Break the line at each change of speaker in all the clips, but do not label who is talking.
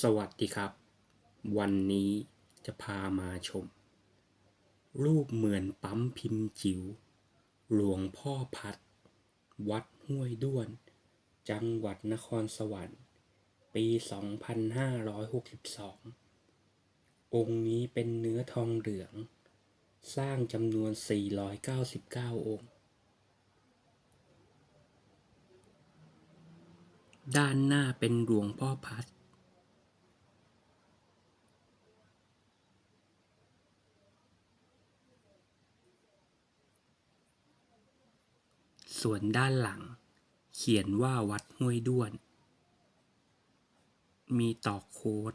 สวัสดีครับ วันนี้จะพามาชม รูปเหมือนปั๊มพิมพ์จิ๋วหลวงพ่อพัด วัดห้วยด้วน จังหวัดนครสวรรค์ ปี 2562 องค์นี้เป็นเนื้อทองเหลือง สร้างจำนวน 499 องค์ ด้านหน้าเป็นหลวงพ่อพัด ส่วนด้านหลัง เขียนว่าวัดห้วยด้วน มีต่อโค้ด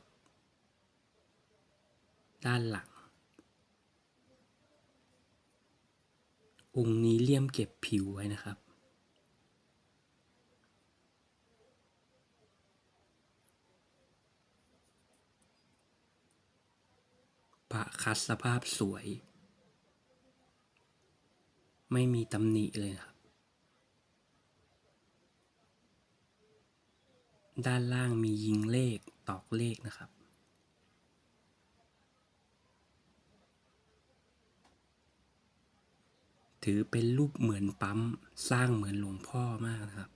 ด้านหลัง องค์นี้เลี่ยมเก็บผิวไว้นะครับ พระคัดสภาพสวย ไม่มีตำหนิเลยนะครับ ด้านล่างมียิงเลขตอกเลขนะครับ ถือเป็นรูปเหมือนปั๊มสร้างเหมือนหลวงพ่อมากนะครับ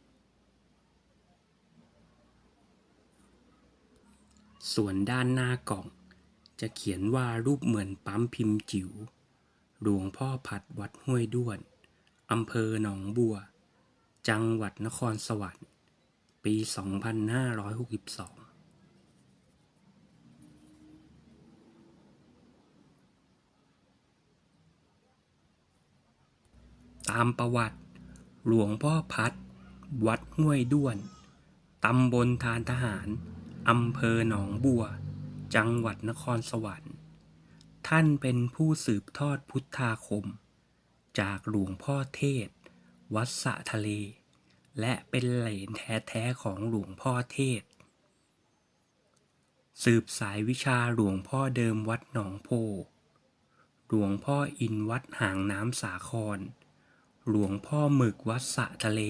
ส่วนด้านหน้ากล่อง จะเขียนว่ารูปเหมือนปั๊มพิมพ์จิ๋วหลวงพ่อผัดวัดห้วยด้วนอำเภอหนองบัว จังหวัดนครสวรรค์ ปี 2562ตามประวัติหลวงพ่อพัด วัดห้วยด้วน ตำบลทานทหาร อำเภอหนองบัว จังหวัดนครสวรรค์ ท่านเป็นผู้สืบทอดพุทธาคม จากหลวงพ่อเทศ วัดสะทะเล และเป็นเหลนแท้ๆของหลวงพ่อเทศ สืบสายวิชาหลวงพ่อเดิมวัดหนองโพ หลวงพ่ออินวัดหางน้ำสาคร หลวงพ่อหมึกวัดสะทะเล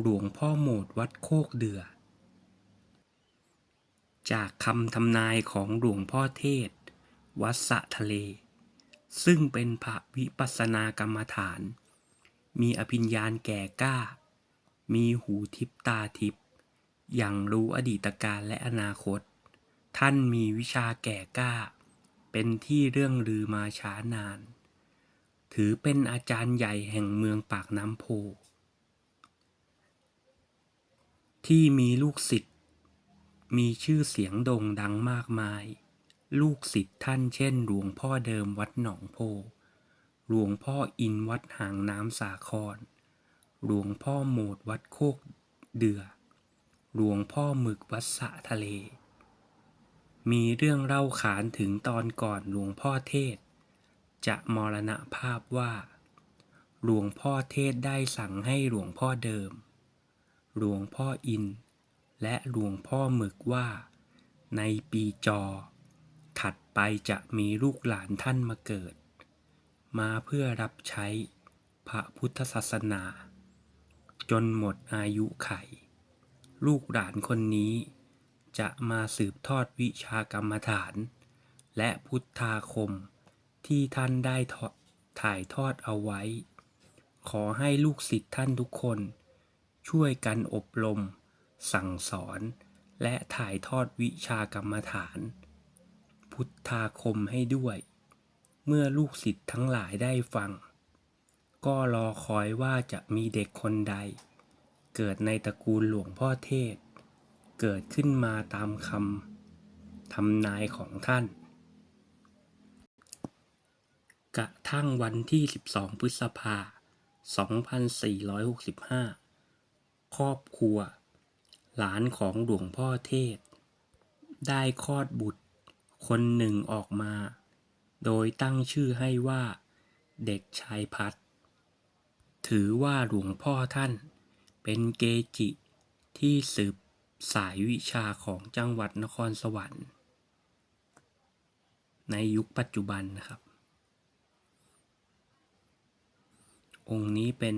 หลวงพ่อโหมดวัดโคกเดือ จากคำทำนายของหลวงพ่อเทศ วัดสะทะเล ซึ่งเป็นพระวิปัสสนากรรมฐานมีอภิญญาณแก่กล้า มีหูทิพตาทิพอย่างรู้อดีตการและอนาคต ท่านมีวิชาแก่กล้า เป็นที่เรื่องลือมาช้านาน ถือเป็นอาจารย์ใหญ่แห่งเมืองปากน้ำโพ ที่มีลูกศิษย์มีชื่อเสียงโด่งดังมากมาย ลูกศิษย์ท่านเช่น หลวงพ่อเดิมวัดหนองโพ หลวงพ่ออินวัดหางน้ำสาคร หลวงพ่อโหมดวัดโคกเดือ หลวงพ่อหมึกวัดสะทะเล มีเรื่องเล่าขานถึงตอนก่อนหลวงพ่อเทศ จะมรณภาพว่า หลวงพ่อเทศได้สั่งให้หลวงพ่อเดิม หลวงพ่ออิน และหลวงพ่อหมึกว่า ในปีจอ ถัดไปจะมีลูกหลานท่านมาเกิด มาเพื่อรับใช้พระพุทธศาสนา จนหมดอายุไข ลูกหลานคนนี้ จะมาสืบทอดวิชากรรมฐาน และพุทธาคมที่ท่านได้ถ่ายทอดเอาไว้ ขอให้ลูกศิษย์ท่านทุกคน ช่วยกันอบรม สั่งสอน และถ่ายทอดวิชากรรมฐาน พุทธาคมให้ด้วย เมื่อลูกศิษย์ทั้งหลายได้ฟัง ก็รอคอยว่าจะมีเด็กคนใด เกิดในตระกูลหลวงพ่อเทศ เกิดขึ้นมาตามคำทำนายของท่าน กระทั่งวันที่ 12 พฤษภา 2465 ครอบครัว หลานของหลวงพ่อเทศ ได้คลอดบุตรคนหนึ่งออกมา โดยตั้งชื่อให้ว่าเด็กชายพัด ถือว่าหลวงพ่อท่าน เป็นเกจิที่สืบสายวิชาของจังหวัดนครสวรรค์ ในยุคปัจจุบันนะครับ องค์นี้เป็น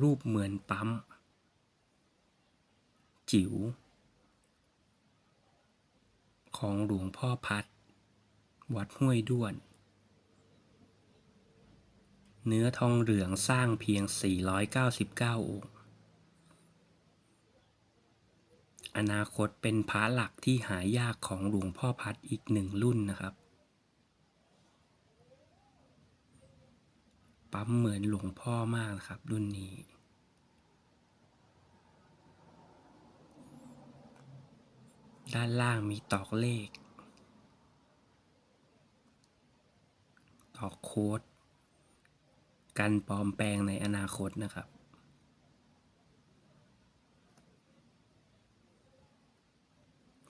รูปเหมือนปั๊ม จิ๋ว ของหลวงพ่อพัด วัดห้วยด้วน เนื้อทองเหลืองสร้างเพียง 499 องค์ อนาคตเป็นพระหลักที่หายากของหลวงพ่อพัดอีกหนึ่งรุ่นนะครับ ปั๊มเหมือนหลวงพ่อมากนะครับ รุ่นนี้ ด้านล่างมีตอกเลข ตอกโค้ด กันปลอมแปลงในอนาคตนะครับ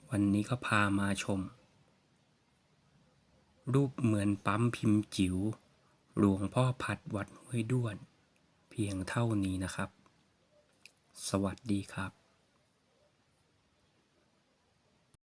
วันนี้ก็พามาชม รูปเหมือนปั๊มพิมพ์จิ๋วหลวงพ่อพัดวัดห้วยด้วน เพียงเท่านี้นะครับ สวัสดีครับ